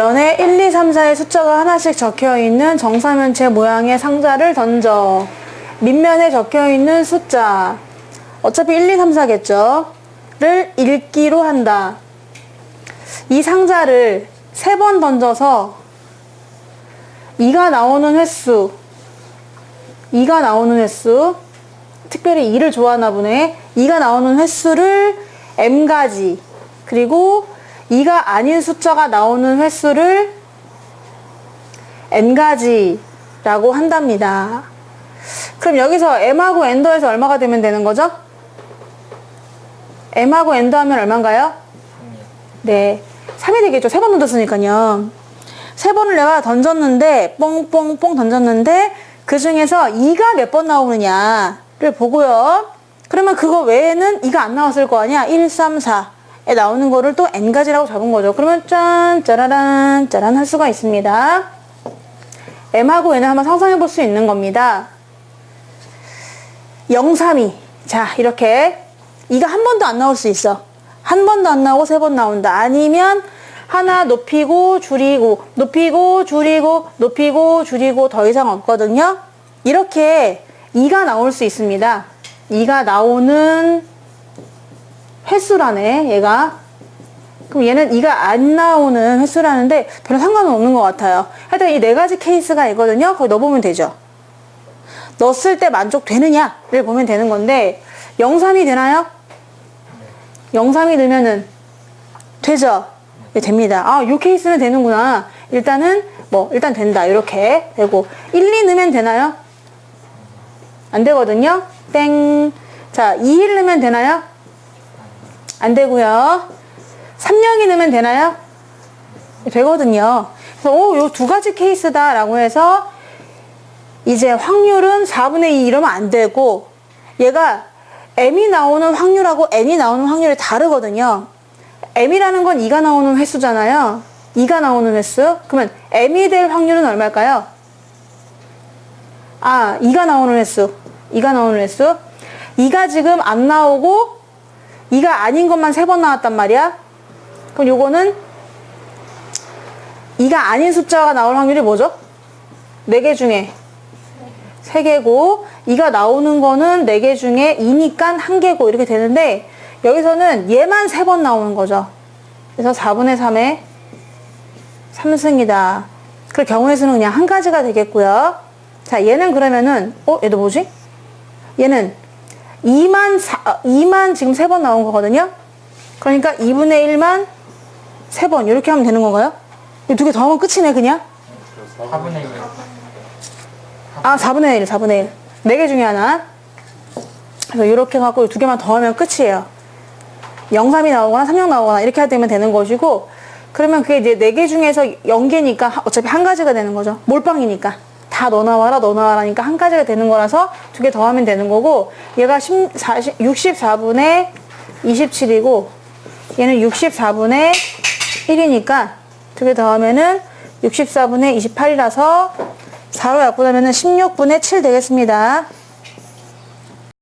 면에 1, 2, 3, 4의 숫자가 하나씩 적혀 있는 정사면체 모양의 상자를 던져. 밑면에 적혀 있는 숫자. 어차피 1, 2, 3, 4겠죠? 를 읽기로 한다. 이 상자를 세 번 던져서 2가 나오는 횟수. 2가 나오는 횟수. 특별히 2를 좋아하나 보네. 2가 나오는 횟수를 m가지. 그리고 2가 아닌 숫자가 나오는 횟수를 n가지라고 한답니다. 그럼 여기서 m하고 n 더해서 얼마가 되면 되는 거죠? m하고 n 더하면 얼마인가요? 네. 3이 되겠죠. 세 번 던졌으니까요. 세 번을 내가 던졌는데, 뽕뽕뽕 던졌는데, 그 중에서 2가 몇 번 나오느냐를 보고요. 그러면 그거 외에는 2가 안 나왔을 거 아니야? 1, 3, 4에 나오는 거를 또 n가지라고 잡은 거죠. 그러면 짠, 짜라란, 짜란 할 수가 있습니다. m하고 n을 한번 상상해 볼 수 있는 겁니다. 0, 3, 2. 자, 이렇게. 2가 한 번도 안 나올 수 있어. 한 번도 안 나오고 세 번 나온다. 아니면 하나 높이고 줄이고 높이고 줄이고 높이고 줄이고 더 이상 없거든요. 이렇게 2가 나올 수 있습니다. 2가 나오는 횟수라네, 얘가. 그럼 얘는 2가 안 나오는 횟수라는데 별로 상관은 없는 것 같아요. 하여튼 이 네 가지 케이스가 있거든요. 거기 넣어보면 되죠. 넣었을 때 만족되느냐를 보면 되는 건데 0, 3이 되나요? 0, 3이 넣으면은 되죠? 네, 됩니다. 아, 요 케이스는 되는구나. 일단은 뭐 일단 된다. 이렇게 되고 1, 2 넣으면 되나요? 안 되거든요. 땡. 자, 2, 1 넣으면 되나요? 안 되고요. 3, 0이 넣으면 되나요? 네, 되거든요. 그래서 오, 요 두 가지 케이스다 라고 해서 이제 확률은 4분의 2 이러면 안 되고 얘가 m이 나오는 확률하고 n이 나오는 확률이 다르거든요. m이라는 건 2가 나오는 횟수잖아요. 2가 나오는 횟수. 그러면 m이 될 확률은 얼마일까요? 아, 2가 나오는 횟수. 2가 나오는 횟수. 2가 지금 안 나오고 2가 아닌 것만 세 번 나왔단 말이야. 그럼 요거는 2가 아닌 숫자가 나올 확률이 뭐죠? 4개 중에 3개고 2가 나오는 거는 4개 중에 2니까 1개고 이렇게 되는데 여기서는 얘만 3번 나오는 거죠. 그래서 4분의 3의 3승이다. 그 경우의 수는 그냥 한 가지가 되겠고요. 자, 얘는 그러면은 어, 얘도 뭐지? 얘는 2만 4, 2만 지금 3번 나온 거거든요. 그러니까 2분의 1만 3번 이렇게 하면 되는 건가요? 이 두 개 더 하면 끝이네 그냥. 4분의 1. 아, 4분의 1, 4분의 1. 네 개 중에 하나. 그래서 이렇게 갖고 두 개만 더 하면 끝이에요. 0, 3이 나오거나 3, 0 나오거나 이렇게 되면 되는 것이고, 그러면 그게 이제 네 개 중에서 0개니까 어차피 한 가지가 되는 거죠. 몰빵이니까. 다 넣어 나와라, 넣어 나와라니까 한 가지가 되는 거라서 두 개 더 하면 되는 거고, 얘가 10, 40, 64분의 27이고, 얘는 64분의 1이니까 두 개 더 하면은 64분의 28이라서 4로 약분하면은 16분의 7 되겠습니다.